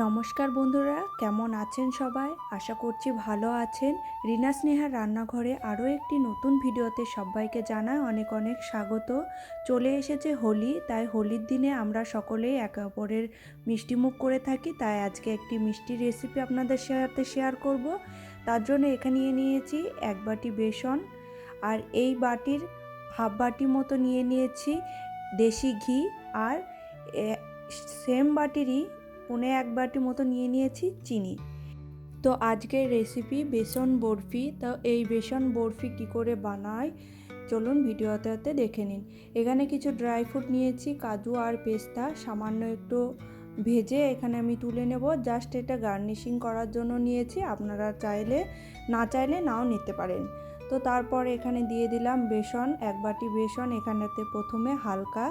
নমস্কার বন্ধুরা, কেমন আছেন সবাই? আশা করছি ভালো আছেন। রিনা স্নেহার রান্নাঘরে আরও একটি নতুন ভিডিওতে সবাইকে জানায় অনেক অনেক স্বাগত। চলে এসেছে হোলি, তাই হোলির দিনে আমরা সকলেই একে অপরের মিষ্টিমুখ করে থাকি, তাই আজকে একটি মিষ্টি রেসিপি আপনাদের সাথে শেয়ার করব। তার জন্য এখানে নিয়ে নিয়েছি এক বাটি বেসন আর এই বাটির হাফ বাটি মতো নিয়ে নিয়েছি দেশি ঘি আর সেম বাটিরই পনে এক বাটি মতো নিয়ে নিয়েছি চিনি। তো আজকের রেসিপি বেসন বরফি। তো এই বেসন বরফি কি করে বানায় চলুন ভিডিওতে দেখে নিন। এখানে কিছু ড্রাই ফ্রুট নিয়েছি, কাজু আর পেস্তা। সামান্য একটু ভেজে এখানে আমি তুলে নেব। জাস্ট এটা গার্নিশিং করার জন্য নিয়েছি। আপনারা চাইলে, না চাইলে নাও নিতে পারেন। তো তারপর এখানে দিয়ে দিলাম বেসন। এক বাটি বেসন এখানেতে প্রথমে হালকা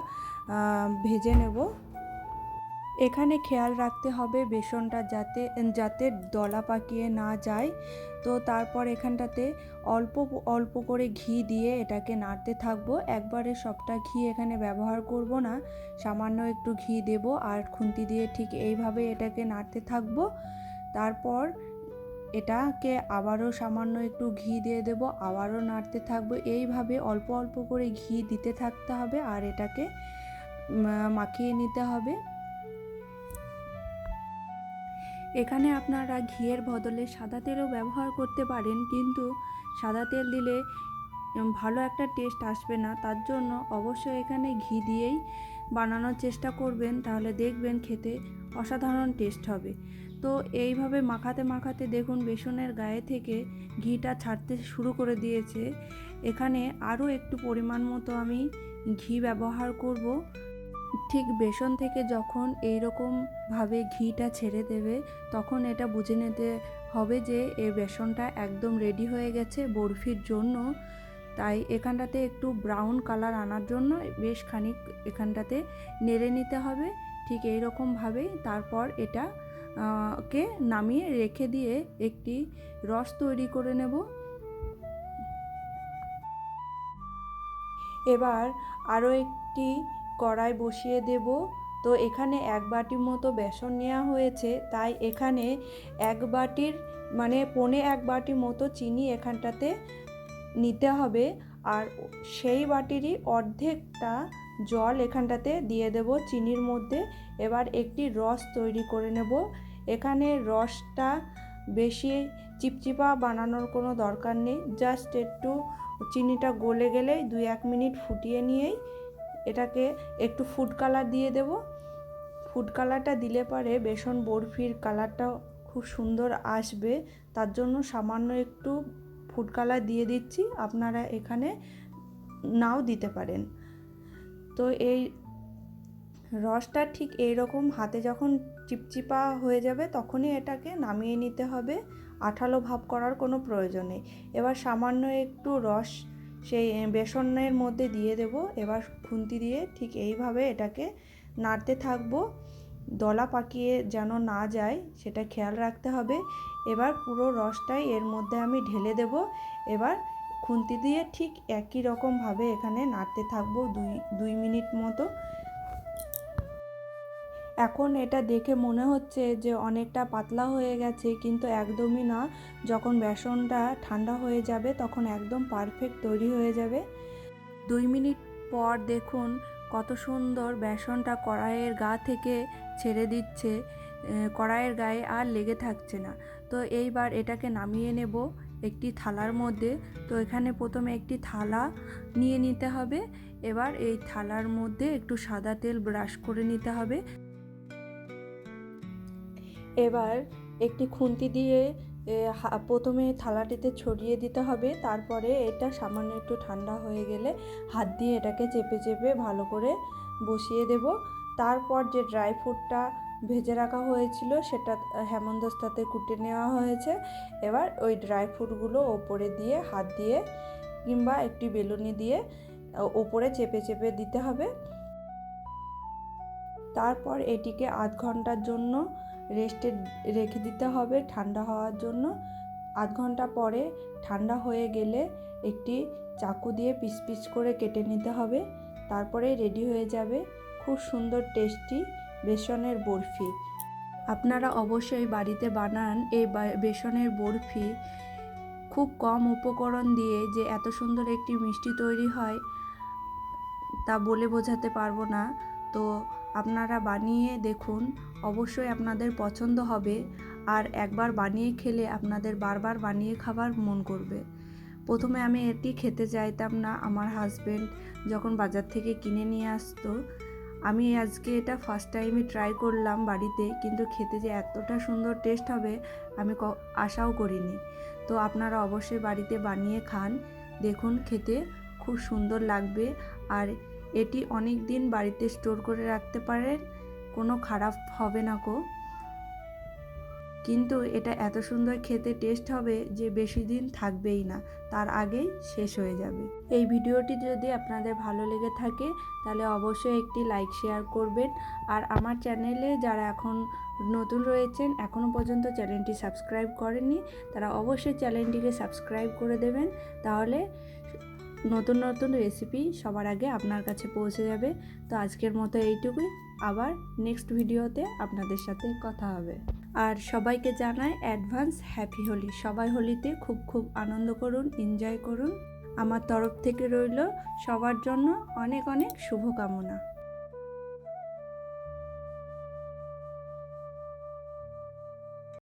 ভেজে নেব। এখানে খেয়াল রাখতে হবে বেসনটা যাতে যাতে দলা পাকিয়ে না যায়। তো তারপর এখানটাতে অল্প অল্প করে ঘি দিয়ে এটাকে নাড়তে থাকব। একবারে সবটা ঘি এখানে ব্যবহার করব না। সামান্য একটু ঘি দেব আর খুন্তি দিয়ে ঠিক এইভাবে এটাকে নাড়তে থাকব। তারপর এটাকে আবারও সামান্য একটু ঘি দিয়ে দেব, আবারও নাড়তে থাকব। এইভাবে অল্প অল্প করে ঘি দিতে থাকতে হবে আর এটাকে মাখিয়ে নিতে হবে। এখানে আপনারা ঘিয়ের বদলে সাদা তেলও ব্যবহার করতে পারেন, কিন্তু সাদা তেল দিলে ভালো একটা টেস্ট আসবে না। তার জন্য অবশ্যই এখানে ঘি দিয়েই বানানোর চেষ্টা করবেন, তাহলে দেখবেন খেতে অসাধারণ টেস্ট হবে। তো এইভাবে মাখাতে মাখাতে দেখুন, বেসনের গায়ে থেকে ঘিটা ছাড়তে শুরু করে দিয়েছে। এখানে আরও একটু পরিমাণ মতো আমি ঘি ব্যবহার করব। ঠিক বেসন থেকে যখন এই রকমভাবে ঘিটা ছেড়ে দেবে, তখন এটা বুঝে নিতে হবে যে এই বেসনটা একদম রেডি হয়ে গেছে বরফির জন্য। তাই এখানটাতে একটু ব্রাউন কালার আনার জন্য বেশ খানিক এখানটাতে নেড়ে নিতে হবে। ঠিক এই রকমভাবেই তারপর এটা কে নামিয়ে রেখে দিয়ে একটি রস তৈরি করে নেব। এবার আরও একটি কড়াই বসিয়ে দেব। তো এখানে এক বাটি মতো বেসন নেওয়া হয়েছে। তাই এখানে এক বাটির মানে পনে এক বাটি মতো চিনি এখানটাতে নিতে হবে। আর সেই বাটিরই অর্ধেকটা জল এখানটাতে দিয়ে দেব চিনির মধ্যে। এবার একটি রস তৈরি করে নেব। এখানে রসটা বেশি চিপচিপা বানানোর কোনো দরকার নেই। জাস্ট একটু চিনিটা গলে গেলেই দুই এক মিনিট ফুটিয়ে নিয়েই এটাকে একটু ফুড কালার দিয়ে দেব। ফুড কালারটা দিলে পরে বেসন বরফির কালারটা খুব সুন্দর আসবে। তার জন্য সামান্য একটু ফুড কালার দিয়ে দিচ্ছি। আপনারা এখানে নাও দিতে পারেন। তো এই রসটা ঠিক এই রকম হাতে যখন চিপচিপা হয়ে যাবে তখনই এটাকে নামিয়ে নিতে হবে। আঠালো ভাব করার কোনো প্রয়োজন নেই। এবার সামান্য একটু রস সেই বেসনের মধ্যে দিয়ে দেব। এবার খুন্তি দিয়ে ঠিক এইভাবে এটাকে নাড়তে থাকব। দলা পাকিয়ে যেন না যায়, সেটা খেয়াল রাখতে হবে। এবার পুরো রসটাই এর মধ্যে আমি ঢেলে দেব। এবার খুন্তি দিয়ে ঠিক একই রকমভাবে এখানে নাড়তে থাকব দুই দুই মিনিট মতো। এখন এটা দেখে মনে হচ্ছে যে অনেকটা পাতলা হয়ে গেছে, কিন্তু একদমই না। যখন বেসনটা ঠান্ডা হয়ে যাবে, তখন একদম পারফেক্ট তৈরি হয়ে যাবে। দুই মিনিট পর দেখুন কত সুন্দর বেসনটা কড়াইয়ের গা থেকে ছেড়ে দিচ্ছে কড়াইয়ের গায়ে আর লেগে থাকছে না। তো এইবার এটাকে নামিয়ে নেব একটি থালার মধ্যে। তো এখানে প্রথমে একটি থালা নিয়ে নিতে হবে। এবার এই থালার মধ্যে একটু সাদা তেল ব্রাশ করে নিতে হবে। এবার একটি খুন্তি দিয়ে প্রথমে থালাটিতে ছড়িয়ে দিতে হবে। তারপরে এটা সামান্য একটু ঠান্ডা হয়ে গেলে হাত দিয়ে এটাকে চেপে চেপে ভালো করে বসিয়ে দেব। তারপর যে ড্রাই ফ্রুটটা ভেজে রাখা হয়েছিল, সেটা হেমন্তস্তাতে কুটে নেওয়া হয়েছে। এবার ওই ড্রাই ফ্রুটগুলো ওপরে দিয়ে, হাত দিয়ে কিংবা একটি বেলুনি দিয়ে ওপরে চেপে চেপে দিতে হবে। তারপর এটিকে আধ ঘণ্টার জন্য রেস্টে রেখে দিতে হবে ঠান্ডা হওয়ার জন্য। আধ ঘণ্টা পরে ঠান্ডা হয়ে গেলে একটি চাকু দিয়ে পিস পিস করে কেটে নিতে হবে। তারপরে রেডি হয়ে যাবে খুব সুন্দর টেস্টি বেসনের বরফি। আপনারা অবশ্যই বাড়িতে বানান এই বেসনের বরফি। খুব কম উপকরণ দিয়ে যে এত সুন্দর একটি মিষ্টি তৈরি হয় তা বলে বোঝাতে পারব না। তো আপনারা বানিয়ে দেখুন, অবশ্যই আপনাদের পছন্দ হবে। আর একবার বানিয়ে খেলে আপনাদের বারবার বানিয়ে খাবার মন করবে। প্রথমে আমি এটি খেতে চাইতাম না, আমার হাজবেন্ড যখন বাজার থেকে কিনে নিয়ে আসতো। আমি আজকে এটা ফার্স্ট টাইমে ট্রাই করলাম বাড়িতে, কিন্তু খেতে যে এতটা সুন্দর টেস্ট হবে, আমি আশাও করিনি। তো আপনারা অবশ্যই বাড়িতে বানিয়ে খান। দেখুন, খেতে খুব সুন্দর লাগবে। আর এটি অনেক দিন বাড়িতে স্টোর করে রাখতে পারেন, কোনো খারাপ হবে না কো। কিন্তু এটা এত সুন্দর খেতে টেস্ট হবে যে বেশি দিন থাকবেই না, তার আগেই শেষ হয়ে যাবে। এই ভিডিওটি যদি আপনাদের ভালো লেগে থাকে, তাহলে অবশ্যই একটি লাইক, শেয়ার করবেন। আর আমার চ্যানেলে যারা এখন নতুন রয়েছেন এখনও পর্যন্ত চ্যানেলটি সাবস্ক্রাইব করেননি, তারা অবশ্যই চ্যানেলটিকে সাবস্ক্রাইব করে দেবেন। তাহলে নতুন নতুন রেসিপি সবার আগে আপনার কাছে পৌঁছে যাবে। তো আজকের মতো এইটুকুই। আবার নেক্সট ভিডিওতে আপনাদের সাথে কথা হবে। আর সবাইকে জানায় অ্যাডভান্স হ্যাপি হোলি। সবাই হোলিতে খুব খুব আনন্দ করুন এনজয় করুন। আমার তরফ থেকে রইল সবার জন্য অনেক অনেক শুভকামনা।